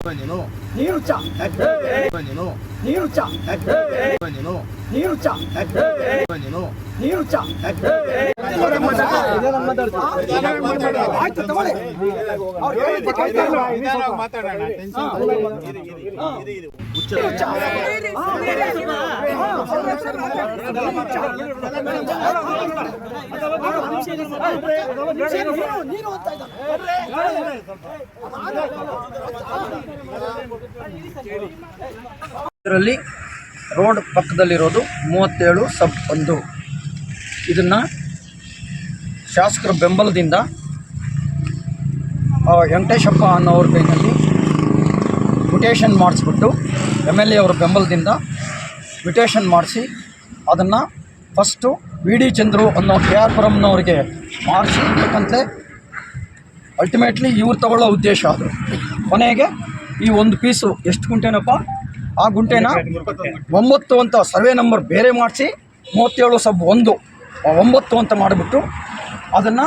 ನೀನು ನೀರು ಚ ನೀನು ನೀರು ಚ ಇದರಲ್ಲಿ ರೋಡ್ ಪಕ್ಕದಲ್ಲಿರೋದು ಮೂವತ್ತೇಳು ಸಬ್ ಒಂದು. ಇದನ್ನು ಶಾಸಕರ ಬೆಂಬಲದಿಂದ ವೆಂಕಟೇಶಪ್ಪ ಅನ್ನೋರ ಕೈನಲ್ಲಿ ಮ್ಯುಟೇಷನ್ ಮಾಡಿಸ್ಬಿಟ್ಟು ಎಂ ಎಲ್ ಎ ಅವರ ಬೆಂಬಲದಿಂದ ಮ್ಯುಟೇಷನ್ ಮಾಡಿಸಿ ಅದನ್ನು ಫಸ್ಟು ವಿ ಡಿ ಚಂದ್ರು ಅನ್ನೋ ಕೆ ಆರ್ ಪುರಂನವ್ರಿಗೆ ಮಾಡಿಸಿ ಯಾಕಂತೆ ಅಲ್ಟಿಮೇಟ್ಲಿ ಇವ್ರು ತಗೊಳ್ಳೋ ಉದ್ದೇಶ ಅದು. ಕೊನೆಗೆ ಈ ಒಂದು ಪೀಸು ಎಷ್ಟು ಗುಂಟೆನಪ್ಪ? ಆ ಗುಂಟೆನ ಒಂಬತ್ತು ಅಂತ ಸರ್ವೆ ನಂಬರ್ ಬೇರೆ ಮಾಡಿಸಿ ಮೂವತ್ತೇಳು ಸಬ್ ಒಂದು ಒಂಬತ್ತು ಅಂತ ಮಾಡಿಬಿಟ್ಟು ಅದನ್ನು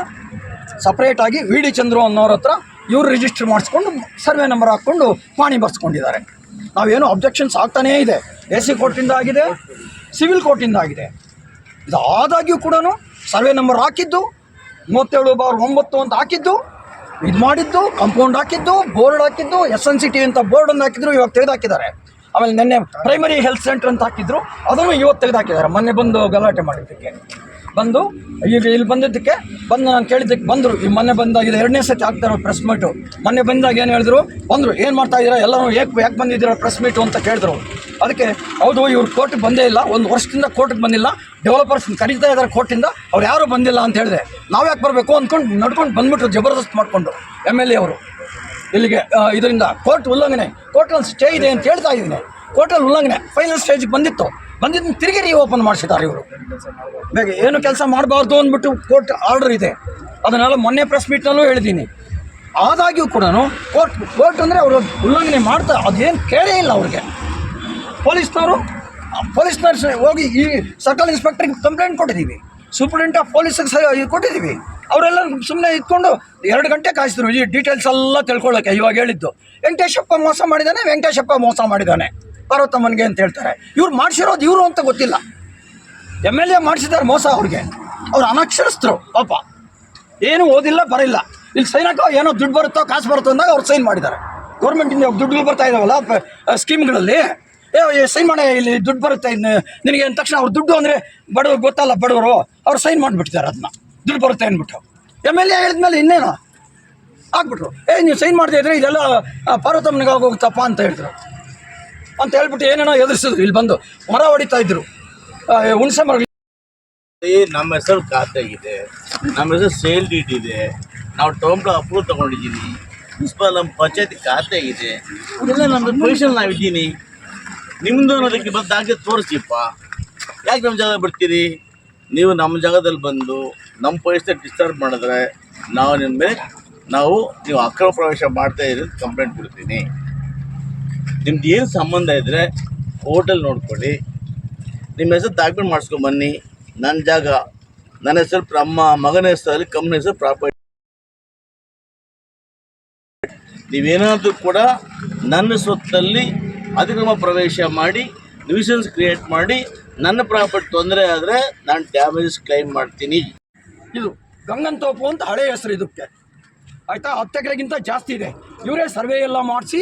ಸಪ್ರೇಟಾಗಿ ವಿ ಡಿ ಚಂದ್ರು ಅನ್ನೋರ ಹತ್ರ ಇವರು ರಿಜಿಸ್ಟರ್ ಮಾಡಿಸ್ಕೊಂಡು ಸರ್ವೆ ನಂಬರ್ ಹಾಕ್ಕೊಂಡು ಪಾಣಿ ಬರ್ಸ್ಕೊಂಡಿದ್ದಾರೆ. ನಾವೇನು ಅಬ್ಜೆಕ್ಷನ್ಸ್ ಆಗ್ತಾನೇ ಇದೆ. ಎ ಸಿ ಕೋರ್ಟಿಂದ ಆಗಿದೆ ಸಿವಿಲ್ ಕೋರ್ಟಿಂದ ಆಗಿದೆ. ಆದಾಗ್ಯೂ ಕೂಡ ಸರ್ವೆ ನಂಬರ್ ಹಾಕಿದ್ದು, ಮೂವತ್ತೇಳು ಬಾರ್ ಒಂಬತ್ತು ಅಂತ ಹಾಕಿದ್ದು, ಇದು ಮಾಡಿದ್ದು ಕಂಪೌಂಡ್ ಹಾಕಿದ್ದು ಬೋರ್ಡ್ ಹಾಕಿದ್ದು ಎಸ್ ಎನ್ ಸಿ ಟಿ ಅಂತ ಬೋರ್ಡ್ ಒಂದು ಹಾಕಿದ್ರು, ಇವಾಗ ತೆಗೆದು ಹಾಕಿದ್ದಾರೆ ಆಮೇಲೆ ನಿನ್ನೆ ಪ್ರೈಮರಿ ಹೆಲ್ತ್ ಸೆಂಟರ್ ಅಂತ ಹಾಕಿದ್ರು, ಅದನ್ನು ಇವತ್ತು ತೆಗೆದು ಹಾಕಿದ್ದಾರೆ ಮೊನ್ನೆ ಬಂದು ಗಲಾಟೆ ಮಾಡಿದ್ದಕ್ಕೆ. ಬಂದು, ಈಗ ಇಲ್ಲಿ ಬಂದಿದ್ದಕ್ಕೆ ಬಂದು ನಾನು ಕೇಳಿದ್ದಕ್ಕೆ ಬಂದರು. ಈ ಮೊನ್ನೆ ಬಂದಾಗ ಇದು ಎರಡನೇ ಸತಿ ಆಗ್ತಾರೆ ಪ್ರೆಸ್ ಮೀಟು ಮೊನ್ನೆ ಬಂದಾಗ ಏನು ಹೇಳಿದ್ರು? ಬಂದರು. ಏನು ಮಾಡ್ತಾ ಇದ್ದೀರಾ? ಎಲ್ಲರೂ ಏಕೆ ಯಾಕೆ ಬಂದಿದ್ದೀರಾ ಪ್ರೆಸ್ ಮೀಟು ಅಂತ ಕೇಳಿದ್ರು. ಅದಕ್ಕೆ, ಹೌದು, ಇವ್ರು ಕೋರ್ಟಿಗೆ ಬಂದೇ ಇಲ್ಲ. ಒಂದು ವರ್ಷದಿಂದ ಕೋರ್ಟಿಗೆ ಬಂದಿಲ್ಲ. ಡೆವಲಪರ್ಸ್ ಕರೀತಾ ಇದ್ದಾರೆ ಕೋರ್ಟಿಂದ ಅವ್ರು ಯಾರೂ ಬಂದಿಲ್ಲ ಅಂತ ಹೇಳಿದೆ. ನಾವು ಯಾಕೆ ಬರಬೇಕು ಅಂದ್ಕೊಂಡು ನಡ್ಕೊಂಡು ಬಂದ್ಬಿಟ್ರು, ಜಬರ್ದಸ್ತ್ ಮಾಡಿಕೊಂಡು. ಎಂ ಎಲ್ ಎ ಅವರು. ಇಲ್ಲಿಗೆ ಇದರಿಂದ ಕೋರ್ಟ್ ಉಲ್ಲಂಘನೆ ಕೋರ್ಟಲ್ಲಿ ಸ್ಟೇ ಇದೆ ಅಂತ ಹೇಳ್ತಾ ಇದ್ದೀನಿ. ಕೋರ್ಟಲ್ಲಿ ಉಲ್ಲಂಘನೆ, ಫೈನಲ್ ಸ್ಟೇಜಿಗೆ ಬಂದಿತ್ತು. ಬಂದಿದ್ದು ತಿರುಗಿ ರೀ ಓಪನ್ ಮಾಡಿಸಿದ್ದಾರೆ ಇವರು. ಬೇಗ ಏನು ಕೆಲಸ ಮಾಡಬಾರ್ದು ಅಂದ್ಬಿಟ್ಟು ಕೋರ್ಟ್ ಆರ್ಡರ್ ಇದೆ. ಅದನ್ನೆಲ್ಲ ಮೊನ್ನೆ ಪ್ರೆಸ್ ಮೀಟ್ನಲ್ಲೂ ಹೇಳಿದ್ದೀನಿ. ಆದಾಗ್ಯೂ ಕೂಡ ಕೋರ್ಟ್ ಕೋರ್ಟ್ ಅಂದರೆ ಅವರು ಉಲ್ಲಂಘನೆ ಮಾಡ್ತಾ, ಅದೇನು ಕೇಳೇ ಇಲ್ಲ ಅವ್ರಿಗೆ. ಪೊಲೀಸ್ನವರು, ಪೊಲೀಸ್ನವ್ರು ಹೋಗಿ ಈ ಸರ್ಕಲ್ ಇನ್ಸ್ಪೆಕ್ಟ್ರಿಗೆ ಕಂಪ್ಲೇಂಟ್ ಕೊಟ್ಟಿದ್ದೀವಿ. ಸೂಪ್ರಿಂಟ್ ಆಫ್ ಪೊಲೀಸಿಗೆ ಸಹ ಕೊಟ್ಟಿದ್ದೀವಿ. ಅವರೆಲ್ಲ ಸುಮ್ಮನೆ ಇಟ್ಕೊಂಡು ಎರಡು ಗಂಟೆ ಕಾಯಿಸಿದ್ರು. ಈ ಡೀಟೇಲ್ಸ್ ಎಲ್ಲ ತಿಳ್ಕೊಳ್ಳೋಕೆ ಇವಾಗ ಹೇಳಿದ್ದು. ವೆಂಕಟೇಶಪ್ಪ ಮೋಸ ಮಾಡಿದ್ದಾನೆ ವೆಂಕಟೇಶಪ್ಪ ಮೋಸ ಮಾಡಿದ್ದಾನೆ ಪಾರ್ವತಮ್ಮನಿಗೆ ಅಂತ ಹೇಳ್ತಾರೆ. ಇವ್ರು ಮಾಡಿಸಿರೋದು ಇವರು ಅಂತ ಗೊತ್ತಿಲ್ಲ. ಎಂ ಎಲ್ ಎ ಮಾಡಿಸಿದ್ದಾರೆ ಮೋಸ ಅವ್ರಿಗೆ. ಅವ್ರು ಅನಕ್ಷರಸ್ಥರು, ಪಾಪ. ಏನು ಓದಿಲ್ಲ, ಬರಿಲ್ಲ. ಇಲ್ಲಿ ಸೈನ್ ಹಾಕೋ, ಏನೋ ದುಡ್ಡು ಬರುತ್ತೋ, ಕಾಸು ಬರುತ್ತೋ ಅಂದಾಗ ಅವ್ರು ಸೈನ್ ಮಾಡಿದ್ದಾರೆ. ಗೌರ್ಮೆಂಟಿಂದ ದುಡ್ಡುಗಳು ಬರ್ತಾ ಇದಾವಲ್ಲ ಸ್ಕೀಮ್ಗಳಲ್ಲಿ ಏ ಸೈನ್ ಮಾಡಿ, ಇಲ್ಲಿ ದುಡ್ಡು ಬರುತ್ತೆ ನಿನಗೆ ಅಂದ ತಕ್ಷಣ ಅವ್ರು ದುಡ್ಡು ಅಂದರೆ ಬಡವರು ಗೊತ್ತಲ್ಲ, ಬಡವರು, ಅವ್ರು ಸೈನ್ ಮಾಡಿಬಿಡ್ತಾರೆ ಅದನ್ನ. ದುಡ್ಡು ಬರುತ್ತೆ ಅಂದ್ಬಿಟ್ಟು. ಎಂ ಎಲ್ ಎ ಹೇಳಿದ್ಮೇಲೆ ಇನ್ನೇನು? ಹಾಕ್ಬಿಟ್ರು ಏ, ನೀವು ಸೈನ್ ಮಾಡ್ತಾ ಇದ್ರೆ ಇದೆಲ್ಲ ಪಾರ್ವತಮ್ಮನಿಗೆ ಆಗೋಗುತ್ತಪ್ಪ ಅಂತ ಹೇಳಿದ್ರು. ಅಂತ ಹೇಳ್ಬಿಟ್ಟು ಏನೇನೋ ಎದುರಿಸಿದ್ರು. ಇಲ್ಲಿ ಬಂದು ಮರ ಹೊಡಿತಾ ಇದ್ರು. ಹುಣಸೆ ಮರ ನಮ್ಮ ಹೆಸರು ಖಾತೆಗಿದೆ. ನಮ್ಮ ಹೆಸರು ಸೇಲ್ ಡೀಟ್ ಇದೆ. ನಾವು ಟೋಮ್ಲ ಅಪ್ರೂವ್ ತಗೊಂಡಿದ್ದೀವಿ ಮುನ್ಸಿಪಲ್ ನಮ್ಮ ಪಂಚಾಯತಿ ಖಾತೆ ಇದೆ. ಇದೆಲ್ಲ ನಮ್ಮದು ಪೊಸಿಷನ್ ನಾವಿದ್ದೀನಿ. ನಿಮ್ಮದು ಅನ್ನೋದಕ್ಕೆ ಬಂದು ದಾಖಲೆ ತೋರಿಸಿಪ್ಪ ಯಾಕೆ ನಮ್ಮ ಜಾಗ ಬಿಡ್ತೀರಿ? ನೀವು ನಮ್ಮ ಜಾಗದಲ್ಲಿ ಬಂದು ನಮ್ಮ ಪೊಲೀಸ್ನ ಡಿಸ್ಟರ್ಬ್ ಮಾಡಿದ್ರೆ ನಾವು ನಿಮ್ಮ ಮೇಲೆ ನಾವು ನೀವು ಅಕ್ರಮ ಪ್ರವೇಶ ಮಾಡ್ತಾ ಇರೋದು ಕಂಪ್ಲೇಂಟ್ ಕೊಡ್ತೀನಿ. ನಿಮ್ದು ಏನು ಸಂಬಂಧ ಇದ್ದರೆ ಹೋಟೆಲ್ ನೋಡ್ಕೊಳ್ಳಿ. ನಿಮ್ಮ ಹೆಸರು ದಾಖಲೆ ಮಾಡಿಸ್ಕೊಂಡು ಬನ್ನಿ. ನನ್ನ ಜಾಗ, ನನ್ನ ಹೆಸರು ನಮ್ಮ ಮಗನ ಹೆಸರಲ್ಲಿ ಕಂಪ್ನಿ ಹೆಸರು ಪ್ರಾಪರ್ಟಿ ನೀವೇನಾದರೂ ಕೂಡ ನನ್ನ ಸ್ವತ್ತಲ್ಲಿ ಅತಿಕ್ರಮ ಪ್ರವೇಶ ಮಾಡಿ ನ್ಯೂಸೆನ್ಸ್ ಕ್ರಿಯೇಟ್ ಮಾಡಿ ನನ್ನ ಪ್ರಾಪರ್ಟಿ ತೊಂದರೆ ಆದರೆ ನಾನು ಡ್ಯಾಮೇಜ್ ಕ್ಲೈಮ್ ಮಾಡ್ತೀನಿ. ಇದು ಗಂಗಂತೋಪು ಅಂತ ಹಳೆ ಹೆಸರು ಇದಕ್ಕೆ. ಆಯಿತಾ? ಹತ್ತು ಎಕರೆಗಿಂತ ಜಾಸ್ತಿ ಇದೆ. ಇವರೇ ಸರ್ವೆ ಎಲ್ಲ ಮಾಡಿಸಿ,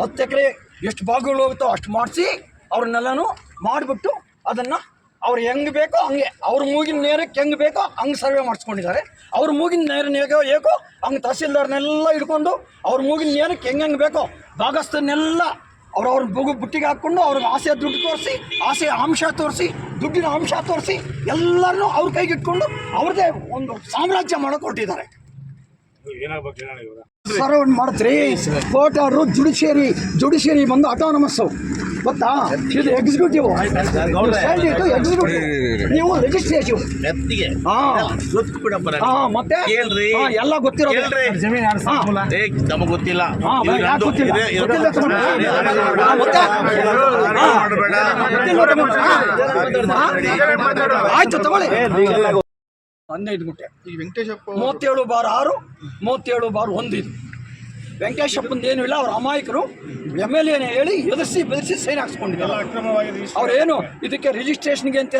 ಹತ್ತು ಎಕರೆ ಎಷ್ಟು ಭಾಗಗಳು ಹೋಗುತ್ತೋ ಅಷ್ಟು ಮಾಡಿಸಿ, ಅವ್ರನ್ನೆಲ್ಲನೂ ಮಾಡಿಬಿಟ್ಟು ಅದನ್ನು ಅವ್ರು ಹೆಂಗೆ ಬೇಕೋ ಹಂಗೆ, ಅವ್ರ ಮೂಗಿನ ನೇರಕ್ಕೆ ಹೆಂಗೆ ಬೇಕೋ ಹಂಗೆ ಸರ್ವೆ ಮಾಡಿಸ್ಕೊಂಡಿದ್ದಾರೆ. ಅವ್ರ ಮೂಗಿನ ನೇರ ನೇಗೋ ಏಕೋ, ಹಂಗೆ ತಹಸೀಲ್ದಾರ್ನೆಲ್ಲ ಹಿಡ್ಕೊಂಡು ಅವ್ರ ಮೂಗಿನ ನೇರಕ್ಕೆ ಹೆಂಗೆ ಹೆಂಗೆ ಬೇಕೋ ಭಾಗಸ್ಥನ್ನೆಲ್ಲ ಅವ್ರವ್ರ ಬಗು ಬುಟ್ಟಿಗೆ ಹಾಕ್ಕೊಂಡು ಅವ್ರಿಗೆ ಆಸೆ ದುಡ್ಡು ತೋರಿಸಿ, ಆಸೆ ಅಂಶ ತೋರಿಸಿ, ದುಡ್ಡಿನ ಅಂಶ ತೋರಿಸಿ ಎಲ್ಲರನ್ನೂ ಅವ್ರ ಕೈಗಿಟ್ಕೊಂಡು ಅವ್ರದ್ದೇ ಒಂದು ಸಾಮ್ರಾಜ್ಯ ಮಾಡೋಕೆ ಕೊಟ್ಟಿದ್ದಾರೆ ಸರ್ವ್ ಮಾಡ್ತೀರಿ. ಕೋರ್ಟ್ ಆರ್ಡ್ರು ಜುಡಿಷಿಯರಿ ಜುಡಿಷಿಯರಿ ಬಂದು ಅಟಾನಮಸ್ಸು ಗೊತ್ತಾ? ಇದು ಎಕ್ಸಿಕ್ಯೂಟಿವ್ ಎಕ್ಸಿಕ್ಯೂಟಿವ್ ನೀವು ಲೆಜಿಸ್ಲೇಟಿವ್ ಮತ್ತೆ? ಎಲ್ಲ ಗೊತ್ತಿರೋ ಕೇಳ್ರಿ. ಏ ನಮಗೆ ಗೊತ್ತಿಲ್ಲ. ಆಯ್ತು ತಗೊಳ್ಳಿ. ಹದಿನೈದು ಗುಂಟೆ. ಈ ವೆಂಕಟೇಶಪ್ಪ ಮೂವತ್ತೇಳು ಬಾರ್ ಆರು ಮೂವತ್ತೇಳು ಬಾರ್ ಒಂದು ಇದು. ವೆಂಕಟೇಶಪ್ಪಂದು ಏನೂ ಇಲ್ಲ ಅವ್ರ ಅಮಾಯಕರು. ಎಂ ಎಲ್ ಎನೇ ಹೇಳಿ ಎದುರಿಸಿ ಬೆದರಿಸಿ ಸೈನ್ ಹಾಕ್ಸ್ಕೊಂಡಿದ್ದಾರೆ. ಅವ್ರೇನು ಇದಕ್ಕೆ ರಿಜಿಸ್ಟ್ರೇಷನ್ಗೆ ಅಂತ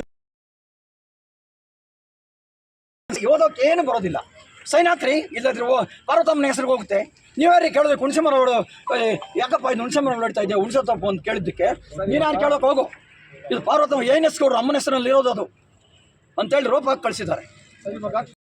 ಓದೋಕೆ ಏನು ಬರೋದಿಲ್ಲ. ಸೈನ್ ಹಾಕ್ರಿ ಇಲ್ಲದ್ರೆ ಓ- ಪಾರ್ವತಮ್ಮನ ಹೆಸರಿಗೆ ಹೋಗುತ್ತೆ. ನೀವ್ಯಾರಿ ಕೇಳಿದ್ರೆ ಹುಣಸೆ ಮರ ಯಾಕಪ್ಪ ಇದು ಹುಣಸೆ ಮರ ಹೊಡ್ತಾ ಇದೆಯಾ? ಹುಣಸೆ ತಪ್ಪು ಅಂತ ಕೇಳಿದ್ದಕ್ಕೆ ನೀನು ಯಾರು ಕೇಳೋಕೆ ಹೋಗು? ಇದು ಪಾರ್ವತಮ್ಮ ಏನು ಹೆಸ್ರು? ಅಮ್ಮನ ಹೆಸರಲ್ಲಿ ಇರೋದು ಅದು. ಅಂತೇಳಿ ರೋಪ್ ಹಾಕಿ ಕಳಿಸಿದ್ದಾರೆ. advogados